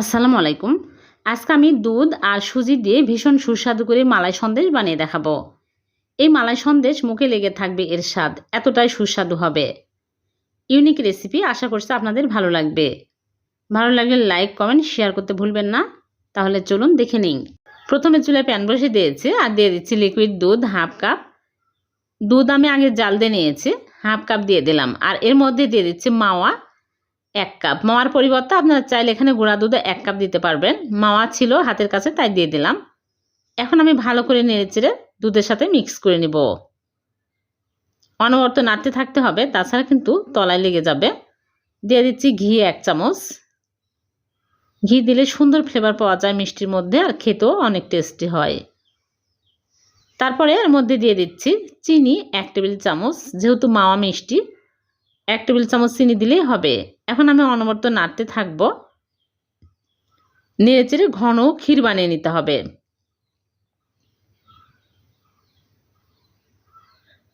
আসসালামু আলাইকুম। আজকে আমি দুধ আর সুজি দিয়ে ভীষণ সুস্বাদু করে মালাই সন্দেশ বানিয়ে দেখাবো। এই মালাই সন্দেশ মুখে লেগে থাকবে এর স্বাদ এতটাই সুস্বাদু হবে। ইউনিক রেসিপি আশা করছি আপনাদের ভালো লাগবে। ভালো লাগলে লাইক, কমেন্ট, শেয়ার করতে ভুলবেন না। তাহলে চলুন দেখে নিন প্রথমে চুলায় প্যান বসে দিয়েছি আর দিয়ে দিচ্ছি লিকুইড দুধ হাফ কাপ দুধ আমি আগে জাল দিয়ে নিয়েছি হাফ কাপ দিয়ে দিলাম। আর এর মধ্যে দিয়ে দিচ্ছি মাওয়া। এক কাপ। মাওয়ার পরিবর্তে আপনারা চাইলে এখানে গুঁড়া দুধে এক কাপ দিতে পারবেন। মাওয়া ছিল হাতের কাছে, তাই দিয়ে দিলাম। এখন আমি ভালো করে নেড়ে চেড়ে দুধের সাথে মিক্স করে নিব। অনবরত নাড়তে থাকতে হবে, তাছাড়া কিন্তু তলায় লেগে যাবে। দিয়ে দিচ্ছি ঘি এক চামচ। ঘি দিলে সুন্দর ফ্লেভার পাওয়া যায় মিষ্টির মধ্যে, আর খেতেও অনেক টেস্টি হয়। তারপরে এর মধ্যে দিয়ে দিচ্ছি চিনি এক টেবিল চামচ, যেহেতু মাওয়া মিষ্টি, এক টেবিল চামচ চিনি দিলেই হবে। এখন আমি অনবরত নাড়তে থাকব। নেড়ে চেড়ে ঘন ক্ষীর বানিয়ে নিতে হবে।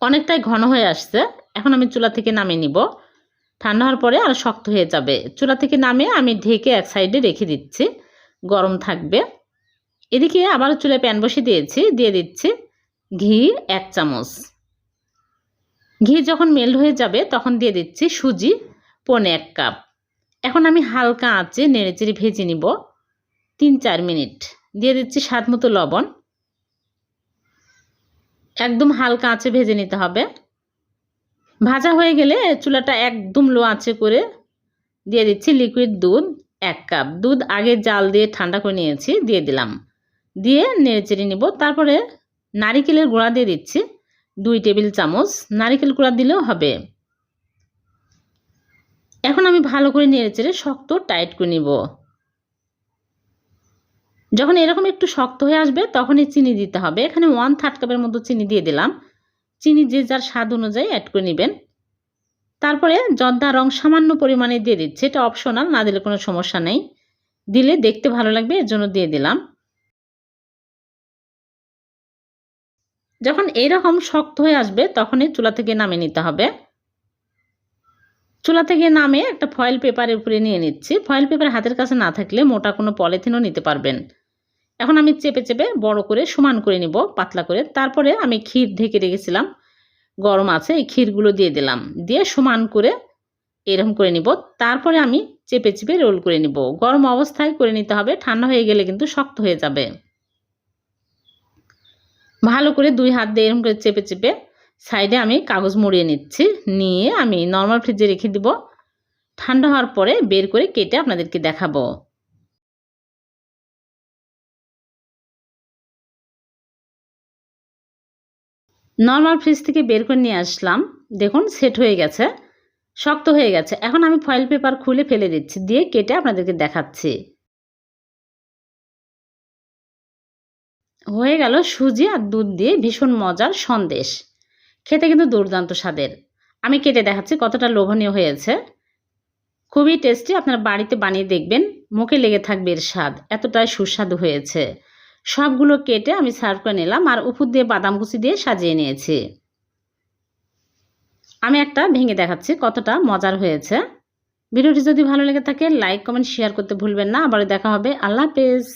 অনেকটাই ঘন হয়ে আসছে। এখন আমি চুলা থেকে নামিয়ে নিব। ঠান্ডা হওয়ার পরে আর শক্ত হয়ে যাবে। চুলা থেকে নামিয়ে আমি ঢেকে এক সাইডে রেখে দিচ্ছি। গরম থাকবে। এদিকে আবার চুলে প্যান বসে দিয়েছি। দিয়ে দিচ্ছি ঘি এক চামচ। ঘি যখন মেল্ট হয়ে যাবে তখন দিয়ে দিচ্ছি সুজি। পনে এক কাপ। এখন আমি হালকা আঁচে নেড়েচেড়ে ভেজে নিব। তিন চার মিনিট। দিয়ে দিচ্ছি স্বাদ মতো লবণ। একদম হালকা আঁচে ভেজে নিতে হবে। ভাজা হয়ে গেলে চুলাটা একদম লো আঁচে করে দিয়ে দিচ্ছি লিকুইড দুধ এক কাপ। দুধ আগে জাল দিয়ে ঠান্ডা করে নিয়েছি, দিয়ে দিলাম। দিয়ে নেড়েচেড়ে নিব। তারপরে নারিকেলের গুঁড়া দিয়ে দিচ্ছি দুই টেবিল চামচ। নারিকেল গুঁড়া দিলেও হবে। এখন আমি ভালো করে নেড়েচেড়ে শক্ত টাইট করে নিব। যখন এরকম একটু শক্ত হয়ে আসবে, তখনই চিনি দিতে হবে। এখানে ওয়ান থার্ড কাপের মতো চিনি দিয়ে দিলাম। চিনি যে যার স্বাদ অনুযায়ী অ্যাড করে নেবেন। তারপরে জর্দা রং সামান্য পরিমাণে দিয়ে দিচ্ছে। এটা অপশনাল না দিলে কোনো সমস্যা নেই। দিলে দেখতে ভালো লাগবে, এর জন্য দিয়ে দিলাম। যখন এরকম শক্ত হয়ে আসবে, তখনই চুলা থেকে নামিয়ে নিতে হবে। চুলা থেকে নামে একটা ফয়েল পেপারের উপরে নিয়ে নিচ্ছি। ফয়েল পেপার হাতের কাছে না থাকলে মোটা কোনো পলিথিনও নিতে পারবেন। এখন আমি চেপে চেপে বড় করে সমান করে নিব, পাতলা করে। তারপরে আমি ক্ষীর ঢেকে রেখেছিলাম। গরম আছে, এই ক্ষীরগুলো দিয়ে দিলাম। দিয়ে সমান করে এরকম করে নিব। তারপরে আমি চেপে চেপে রোল করে নিব। গরম অবস্থায় করে নিতে হবে। ঠান্ডা হয়ে গেলে কিন্তু শক্ত হয়ে যাবে। ভালো করে দুই হাত দিয়ে এরকম করে চেপে চেপে সাইডে আমি কাগজ মুড়িয়ে নিচ্ছি। নিয়ে আমি নর্মাল ফ্রিজে রেখে দিব। ঠান্ডা হওয়ার পরে বের করে কেটে আপনাদেরকে দেখাবো। নর্মাল ফ্রিজ থেকে বের করে নিয়ে আসলাম। দেখুন সেট হয়ে গেছে। শক্ত হয়ে গেছে। এখন আমি ফয়েল পেপার খুলে ফেলে দিচ্ছি, দিয়ে কেটে আপনাদেরকে দেখাচ্ছি। হয়ে গেল সুজি আর দুধ দিয়ে ভীষণ মজার সন্দেশ। খেতে কিন্তু দুর্দান্ত স্বাদের। আমি কেটে দেখাচ্ছি কতটা লোভনীয় হয়েছে। খুবই টেস্টি আপনারা বাড়িতে বানিয়ে দেখবেন, মুখে লেগে থাকবে এর স্বাদ, এতটাই সুস্বাদু হয়েছে। সবগুলো কেটে আমি সার্ভ করে নিলাম আর উপর দিয়ে বাদাম কুচি দিয়ে সাজিয়ে নিয়েছি। আমি একটা ভেঙে দেখাচ্ছি কতটা মজার হয়েছে। ভিডিওটি যদি ভালো লেগে থাকে লাইক কমেন্ট শেয়ার করতে ভুলবেন না। আবার দেখা হবে। আল্লাহ হাফেজ।